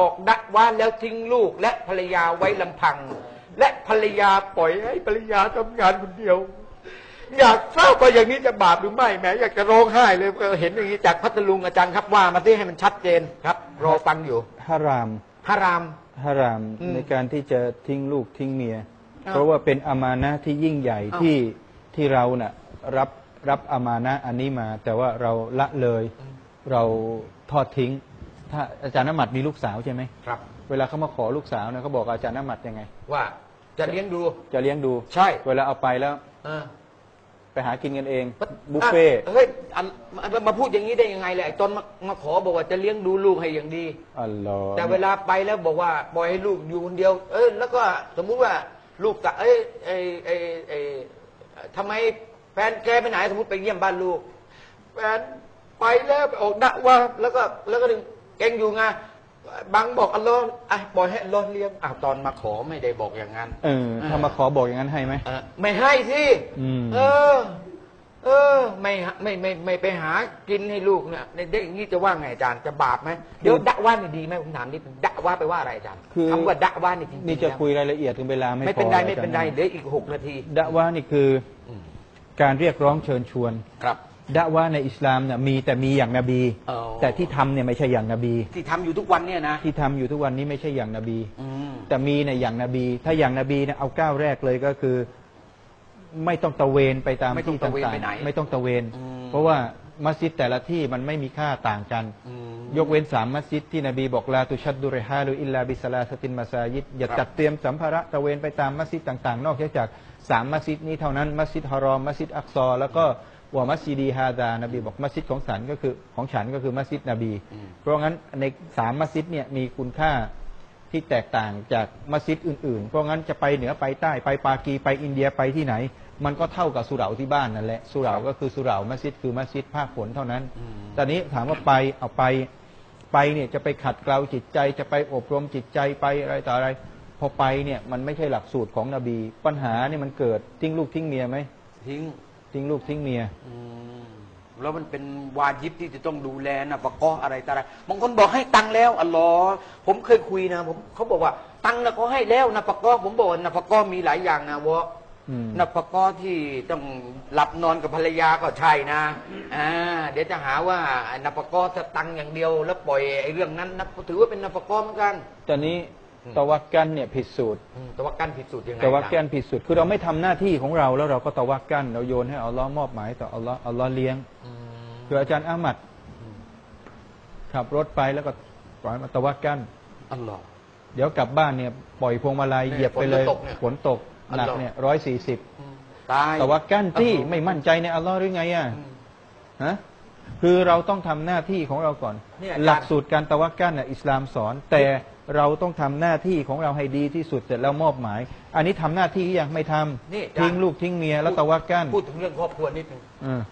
ออกดักว่านแล้วทิ้งลูกและภรรยาไว้ลำพัง และภรรยาปล่อยให้ภรรยาทำงานคนเดียว อยากทราบว่าอย่างนี้จะบาปหรือไม่แหมอยากจะร้องไห้เลยเออเห็นอย่างนี้จากพัทลุงอาจารย์ครับว่ามาที่ให้มันชัดเจนครับ รอฟังอยู่ฮารามพระรามฮารามอืมในการที่จะทิ้งลูกทิ้งเมียอ้าวเพราะว่าเป็นอามานะห์ที่ยิ่งใหญ่อ้าวที่ที่เราน่ะรับรับอามานะห์อันนี้มา แต่ว่าเราละเลยเราทอดทิ้ง ถ้าอาจารย์นมัดมีลูกสาวใช่ไหมครับ เวลาเขามาขอลูกสาวนะเขาบอกกับอาจารย์นมัดยังไง ว่าจะเลี้ยงดู จะเลี้ยงดูใช่ เวลาเอาไปแล้วเออไปหากินกันเองบุฟเฟ่ต์อะเฮ้ยอันมามาพูดอย่างนี้ได้ยังไงเลยไอ้ตอนมามาขอบอกว่าจะเลี้ยงดูลูกให้อย่างดีอัลลอฮ์แต่เวลาไปแล้วบอกว่าปล่อยให้ลูกอยู่คนเดียว เอ้ยแล้วก็สมมุติว่าลูกกะเอ้ยไอ้ไอ้ไอ้ทำไมแฟนแกไปไหนสมมติไปเยี่ยมบ้านลูกแฟนไปแล้วไปออกดะว่าแล้วก็แล้วก็ดึงเก่งอยู่ไงบางบอกอัลลอฮ์อะปล่อยให้อัลลอฮ์เลี้ยงอ้าวตอนมาขอไม่ได้บอกอย่างนั้นเออถ้ามาขอบอกอย่างนั้นให้ไหมเออไม่ให้สิอืมเออ เออ ไม่หาไม่ไม่ไม่ไปหากินให้ลูกเนี่ยในเด็กอย่างนี้จะว่าไงอาจารย์จะบาปไหมเดี๋ยวดะว่านี่ดีไหมผมถามนิดนึงดะว่าไปว่าอะไรอาจารย์คือคำว่าดะว่านี่จริงๆนี่จะแล้วคุยรายละเอียดกันเวลาไม่พอไม่เป็นไรอาจาย์ไม่เป็นไรเดี๋ยวอีกหกนาทีดะว่านี่คืออการเรียกร้องเชิญชวนครับ ดะว่าในอิสลามเนี่ยมีแต่มีอย่างนบี อ๋อ แต่ที่ทำเนี่ยไม่ใช่อย่างนบี ที่ทำอยู่ทุกวันเนี่ยนะที่ทำอยู่ทุกวันนี้ไม่ใช่อย่างนบี อืมแต่มีในยอย่างนบี ถ้าอย่างนบีเนี่ยเอาก้าวแรกเลยก็คือ ไม่ต้องตะเวนไปตามไม่ต้องที่ตะเวนต่างไปไหนๆไม่ต้องตะเวนอืมเพราะว่ามัสยิดแต่ละที่มันไม่มีค่าต่างกัน อืม ยกเว้นสามมัสยิดที่นบีบอกลาตุชัดดุริฮาลุอิลลาบิสลาสตินมาซายิดอย่าครับ จัดเตรียมสัมภาระตะเวนไปตามมัสยิดต่างๆ นอกจากสามมัสยิดนี้เท่านั้นมัสยิดฮารอมมัสยิดอักซอ แล้วก็ วะมัสยิดีฮาดานบีบอกมัสยิดของฉันก็คือของฉันก็คือมัสยิดนบีอืมเพราะงั้นในสามมัสยิดเนี่ยมีคุณค่าที่แตกต่างจากมัสยิดอื่นๆ เพราะงั้นจะไปเหนือไปใต้ไปปากีไปอินเดียไปที่ไหน มันก็เท่ากับสุเหร่าที่บ้านนั่นแหละสุเหร่าก็คือสุเหร่ามัสยิดคือมัสยิดภาคฝนเท่านั้นอืมตอนนี้ถามว่าไปเอาไปไปเนี่ยจะไปขัดเกลาจิตใจจะไปอบรมจิตใจไปอะไรต่ออะไร พอไปเนี่ยมันไม่ใช่หลักสูตรของนบี ปัญหาเนี่ยมันเกิดทิ้งลูกทิ้งเมียไหมทิ้ง ทิ้งลูกทิ้งเมีย อืมแล้วมันเป็นวาญิบที่จะต้องดูแลนะประกอบอะไรต่ออะไรบางคนบอกให้ตังค์แล้วอัลลอฮ์ผมเคยคุยนะผมเขาบอกว่าตังค์นะเขาให้แล้วนะประกอบผมบอกว่านะประกอบมีหลายอย่างนะวะอืมนับประกอบที่ต้องหลับนอนกับภรรยาก็ใช่นะอ่าเดี๋ยวจะหาว่านับประกอบจะตังค์อย่างเดียว แล้วปล่อยไอ้เรื่องนั้นนับถือว่าเป็นนับประกอบเหมือนกัน ตอนนี้อืม ตะวักกันเนี่ยผิดสูตรอืมแต่ว่ากั้นผิดสูตรยังไงตะวักกัจ๊ะนผิดสูตรคือเราไม่ทำหน้าที่ของเราแล้วเราก็ตะวักกันเราโยนให้อัลลอฮ์มอบหมายต่ออัลลอฮ์อัลลอฮ์เลี้ยงอืมคืออาจารย์อามัดขับรถไปแล้วก็ปล่อยมาตะวักกันอัลลอฮ์เดี๋ยวกลับบ้านเนี่ยปล่อยพวงมาลัยเนี่ยเหยียบไปเลยฝนจะตกเนี่ยฝนตกอัลหนักลอฮ์เนี่ยร้อยสี่สิบอืมตายตะวักกันที่อัลลอฮ์ไม่มั่นใจในอัลลอฮ์หรือไงอะอืมฮะคือเราต้องทำหน้าที่ของเราก่อนเนี่ยอาจารย์หลักสูตรการตะวักกันน่ะอิสลามสอน แต่ เราต้องทำหน้าที่ของเราให้ดีที่สุดเสร็จแล้วมอบหมาย อันนี้ทำหน้าที่ยังไม่ทำนี่อาจารย์ ทิ้งลูกทิ้งเมียแล้วตะวักกันพูดถึงเรื่องครอบครัวนิดนึงเออ